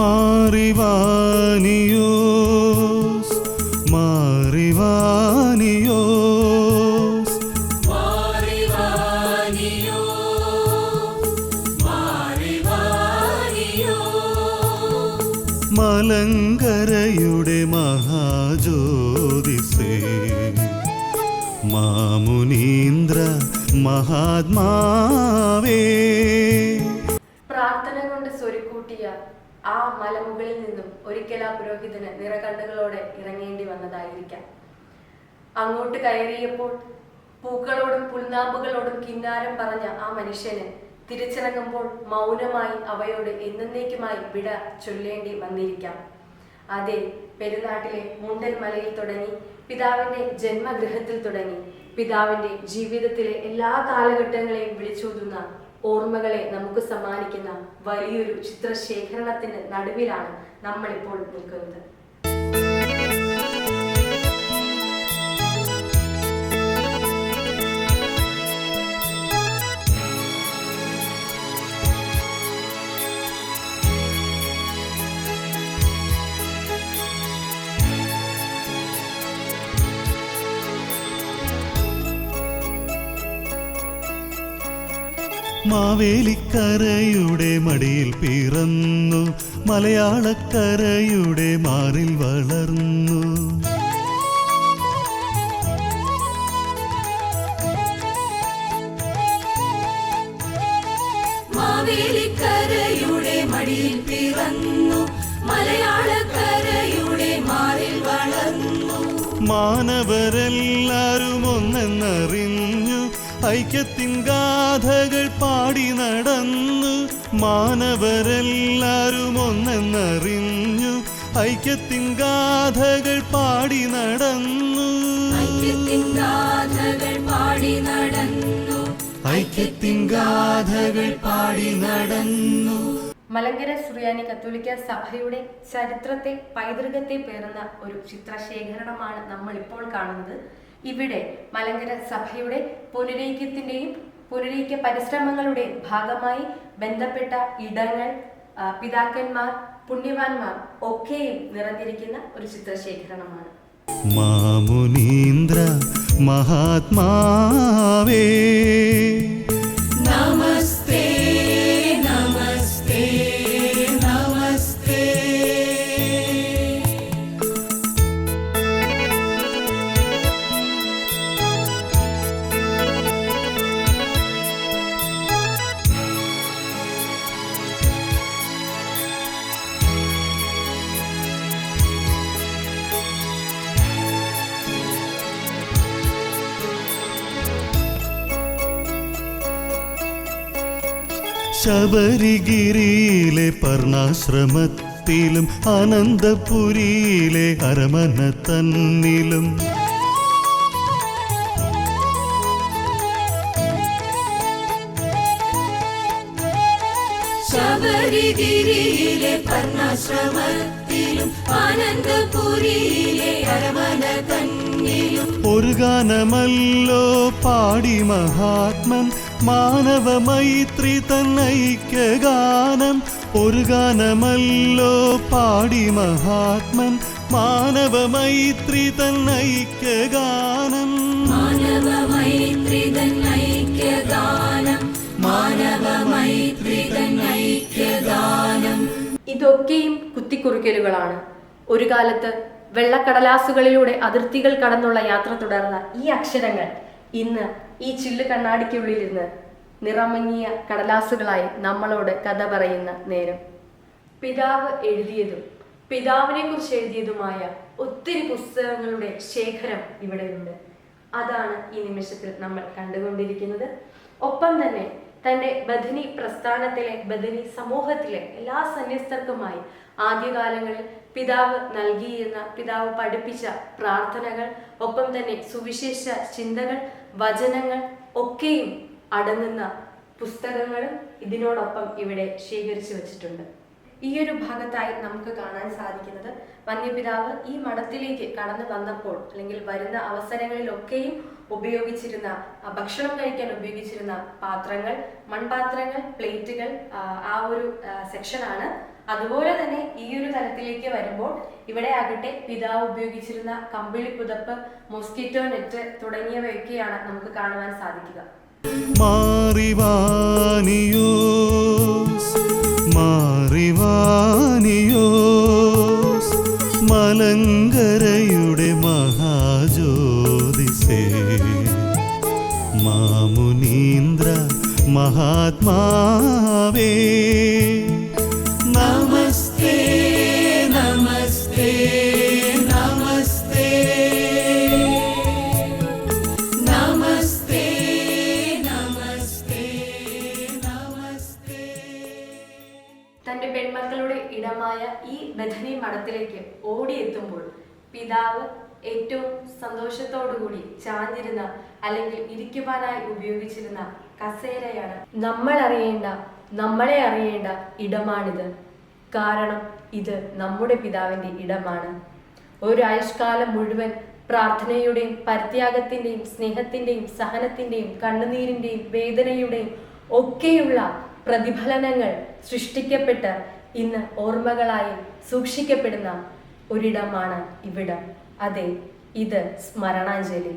മാറിവാനിയോസ് മാറിവാനിയോസ് മലങ്കരയുടെ മഹാജ്യോതിസേ മാമുനീന്ദ്ര മഹാത്മാവേ. പ്രാർത്ഥന കൊണ്ട് സ്വരുക്കൂട്ടിയ ആ മലമുകളിൽ നിന്നും ഒരിക്കൽ ആ പുരോഹിതന് നിറകണ്ണുകളോടെ ഇറങ്ങേണ്ടി വന്നതായിരിക്കാം. അങ്ങോട്ട് കയറിയപ്പോൾ പൂക്കളോടും പുൽനാമ്പുകളോടും കിന്നാരം പറഞ്ഞ ആ മനുഷ്യന് തിരിച്ചിറങ്ങുമ്പോൾ മൗനമായി അവയോട് എന്നേക്കുമായി വിട ചൊല്ലേണ്ടി വന്നിരിക്കാം. അതെ പെരുനാട്ടിലെ മുണ്ടൻ മലയിൽ തുടങ്ങി പിതാവിന്റെ ജന്മഗൃഹത്തിൽ തുടങ്ങി പിതാവിന്റെ ജീവിതത്തിലെ എല്ലാ കാലഘട്ടങ്ങളെയും വിളിച്ചോതുന്ന ഓർമ്മകളെ നമുക്ക് സമ്മാനിക്കുന്ന വലിയൊരു ചിത്രശേഖരണത്തിന്റെ നടുവിലാണ് നമ്മൾ ഇപ്പോൾ നിൽക്കുന്നത്. മാവേലിക്കരയുടെ മടിയിൽ പിറന്നു മലയാളക്കരയുടെ മാറിൽ വളർന്നു. മാവേലിക്കരയുടെ മടിയിൽ പിറന്നു മലയാളക്കരയുടെ മാറിൽ വളർന്നു. മാനവരെല്ലാരും ഒന്നെന്നറിഞ്ഞു ഐക്യത്തിൻ ഗാഥകൾ പാടി നടന്നു. മാനവരെല്ലാരും ഒന്നെന്നറിഞ്ഞു ഐക്യത്തിൻ ഗാഥകൾ പാടി നടന്നു. ഐക്യത്തിൻ ഗാഥകൾ പാടി നടന്നു. ഐക്യത്തിൻ ഗാഥകൾ പാടി നടന്നു. മലങ്കര സുറിയാനി കത്തോലിക്ക സഭയുടെ ചരിത്രത്തെ പൈതൃകത്തെ പേറുന്ന ഒരു ചിത്രശേഖരണമാണ് നമ്മൾ ഇപ്പോൾ കാണുന്നത്. ഇവിടെ മലങ്കര സഭയുടെ പുനരൈക്യത്തിന്റെയും പുനരൈക്യ പരിശ്രമങ്ങളുടെയും ഭാഗമായി ബന്ധപ്പെട്ട ഇടങ്ങൾ പിതാക്കന്മാർ പുണ്യവാന്മാർ ഒക്കെയും നിറഞ്ഞിരിക്കുന്ന ഒരു ചിത്രശേഖരണമാണ്. മാമുനീന്ദ്ര മഹാത്മാവേ. ശബരിഗിരിയിലെ പർണാശ്രമത്തിലും അനന്തപുരിയിലെ അരമന തന്നിലും ശബരിഗിരിയിലെ പർണാശ്രമത്തിലും ആനന്ദപുരിയിലെ അരമന തന്നിലും ഒരു ഗാനമല്ലോ പാടി മഹാത്മൻ മാനവ മൈത്രി തന്നൈക്യഗാനം ഒരു ഗാനമല്ലോ പാടി മഹാത്മൻ. മാനവ മൈത്രി തന്നൈക്യ മാനവ മൈത്രി മാനവ മൈത്രി ഐക്യഗാനം ഇതൊക്കെയും കുത്തിക്കുറിക്കലുകളാണ്. ഒരു കാലത്ത് വെള്ളക്കടലാസുകളിലൂടെ അതിർത്തികൾ കടന്നുള്ള യാത്ര തുടർന്ന ഈ അക്ഷരങ്ങൾ ഇന്ന് ഈ ചില്ല് കണ്ണാടിക്കുള്ളിലിരുന്ന് നിറമങ്ങിയ കടലാസുകളായി നമ്മളോട് കഥ പറയുന്ന നേരം. പിതാവ് എഴുതിയതും പിതാവിനെ കുറിച്ച് എഴുതിയതുമായ ഒത്തിരി പുസ്തകങ്ങളുടെ ശേഖരം ഇവിടെയുണ്ട് അതാണ് ഈ നിമിഷത്തിൽ നമ്മൾ കണ്ടുകൊണ്ടിരിക്കുന്നത്. ഒപ്പം തന്നെ തന്റെ ബദനി പ്രസ്ഥാനത്തിലെ ബദനി സമൂഹത്തിലെ എല്ലാ സന്യസ്തർക്കുമായി ആദ്യകാലങ്ങളിൽ പിതാവ് നൽകിയിരുന്ന പിതാവ് പഠിപ്പിച്ച പ്രാർത്ഥനകൾ ഒപ്പം തന്നെ സുവിശേഷ ചിന്തകൾ വചനങ്ങൾ ഒക്കെയും അടങ്ങുന്ന പുസ്തകങ്ങളും ഇതിനോടൊപ്പം ഇവിടെ ശേഖരിച്ചു വച്ചിട്ടുണ്ട്. ഈ ഒരു ഭാഗത്തായി നമുക്ക് കാണാൻ സാധിക്കുന്നത് വന്യപിതാവ് ഈ മഠത്തിലേക്ക് കടന്നു വന്നപ്പോൾ അല്ലെങ്കിൽ വരുന്ന അവസരങ്ങളിലൊക്കെയും ഉപയോഗിച്ചിരുന്ന ഭക്ഷണം കഴിക്കാൻ ഉപയോഗിച്ചിരുന്ന പാത്രങ്ങൾ മൺപാത്രങ്ങൾ പ്ലേറ്റുകൾ ആ ഒരു സെക്ഷനാണ് അതുപോലെ തന്നെ ഈ ഒരു തലത്തിലേക്ക് വരുമ്പോൾ ഇവിടെ ആകട്ടെ പിതാവ് ഉപയോഗിച്ചിരുന്ന കമ്പിളി പുതപ്പ് മോസ്കിറ്റോ നെറ്റ് തുടങ്ങിയവയൊക്കെയാണ് നമുക്ക് കാണുവാൻ സാധിക്കുക. മലങ്കരയുടെ മഹാജ്യോതിസേ. മാമുനീന്ദ്ര മഹാത്മാവേ തന്റെ പെൺമക്കളുടെ ഇടമായ ഈ ബഥനി മഠത്തിലേക്ക് ഓടിയെത്തുമ്പോൾ പിതാവ് ഏറ്റവും സന്തോഷത്തോടുകൂടി ചാഞ്ഞിരുന്ന അല്ലെങ്കിൽ ഇരിക്കുവാനായി ഉപയോഗിച്ചിരുന്ന കസേരയാണ് നമ്മൾ അറിയേണ്ട നമ്മളെ അറിയേണ്ട ഇടമാണിത്. കാരണം ഇത് നമ്മുടെ പിതാവിന്റെ ഇടമാണ്. ഒരു ആയുഷ്കാലം മുഴുവൻ പ്രാർത്ഥനയുടെയും പരിത്യാഗത്തിന്റെയും സ്നേഹത്തിന്റെയും സഹനത്തിന്റെയും കണ്ണുനീരിന്റെയും വേദനയുടെയും ഒക്കെയുള്ള പ്രതിഫലനങ്ങൾ സൃഷ്ടിക്കപ്പെട്ട് ഇന്ന് ഓർമ്മകളായി സൂക്ഷിക്കപ്പെടുന്ന ഒരിടമാണ് ഇവിടം. അതെ ഇത് സ്മരണാഞ്ജലി.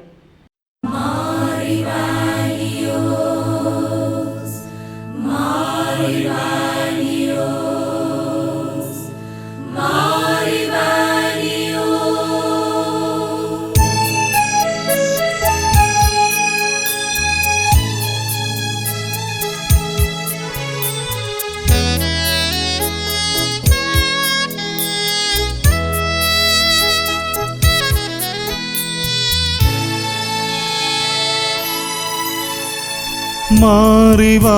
മാറിവാനിയോസ്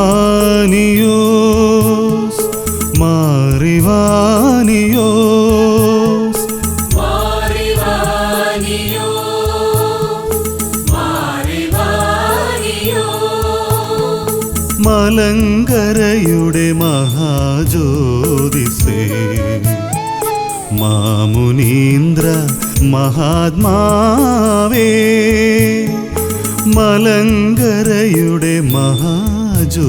മാറിവാനിയോസ്. മാറിവാനിയോ മാറിവാനിയോ മലങ്കരയുടെ മഹാജ്യോതിസേ മാമുനീന്ദ്ര മഹാത്മാവേ. മലങ്കരയുടെ മഹാജ്യോതിസേ.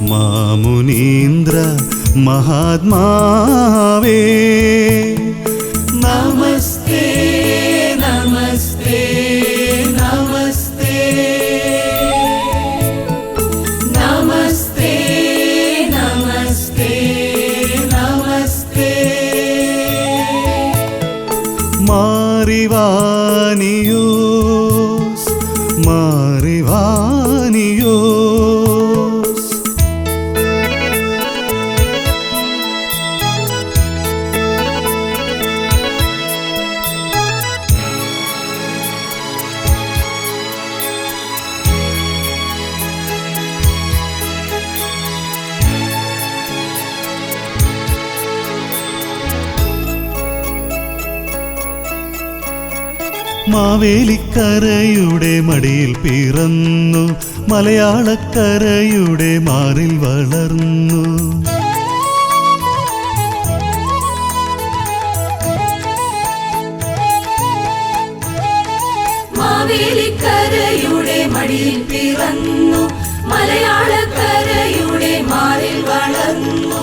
മാമുനീന്ദ്ര മഹാത്മാവേ. മാവേലിക്കരയുടെ മടിയിൽ പിറന്നു മലയാളക്കരയുടെ മാറിൽ വളർന്നു. മാവേലിക്കരയുടെ മടിയിൽ പിറന്നു മലയാളക്കരയുടെ മാറിൽ വളർന്നു.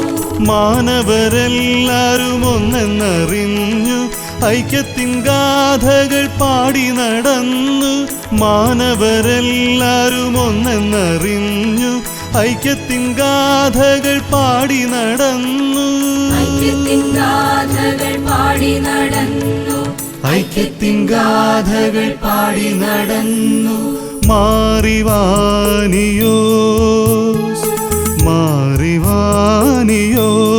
മാനവരെല്ലാരും ഒന്നെന്നറിഞ്ഞു ഐക്യത്തിൻ ഗാഥകൾ പാടി നടന്നു. മാനവരെല്ലാരും ഒന്നെന്നറിഞ്ഞു. ഐക്യത്തിൻ ഗാഥകൾ പാടി നടന്നു. ഐക്യത്തിൻ ഗാഥകൾ പാടി നടന്നു. ഐക്യത്തിൻ ഗാഥകൾ പാടി നടന്നു. മാറിവാനിയോസ് മാറിവാനിയോസ്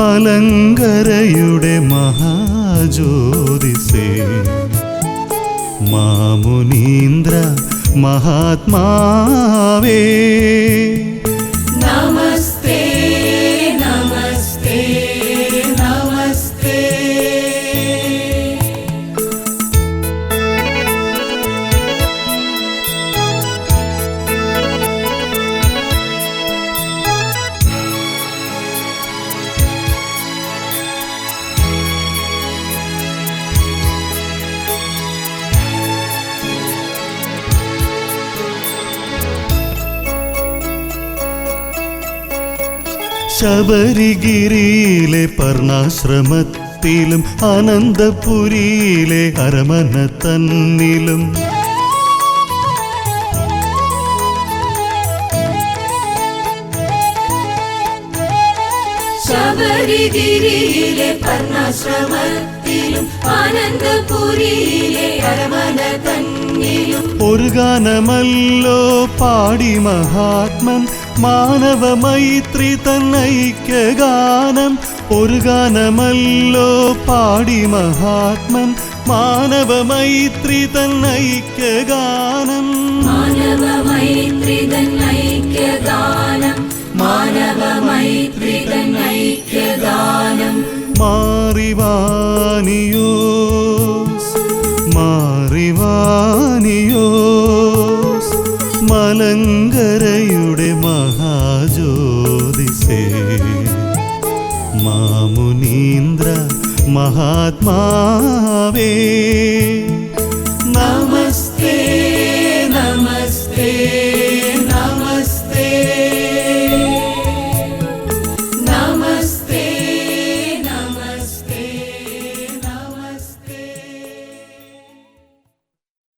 മലങ്കരയുടെ മഹാജ്യോതിസേ. മാമുനീന്ദ്ര മഹാത്മാവേ. ശബരിഗിരിയിലെ പർണാശ്രമത്തിലും അനന്തപുരിയിലെ അരമന തന്നിലും ശബരിഗിരിയിലെ പർണാശ്രമത്തിലും ആനന്ദപുരിയിലെ അരമന തന്നിലും ഒരു ഗാനമല്ലോ പാടി മഹാത്മൻ മാനവ മൈത്രി തന്നൈക്യ ഗാനം ഒരു ഗാനമല്ലോ പാടി മഹാത്മൻ. മാനവ മൈത്രി തന്നൈക്യ ഗാനം മാനവ മൈത്രിതൻ ഐക്യഗാനം മാനവ ഗാനം മാറിവാനിയോ മാറിവാനിയോ മാറിവാനിയോസ് मा मुनीन्द्र महात्मा वे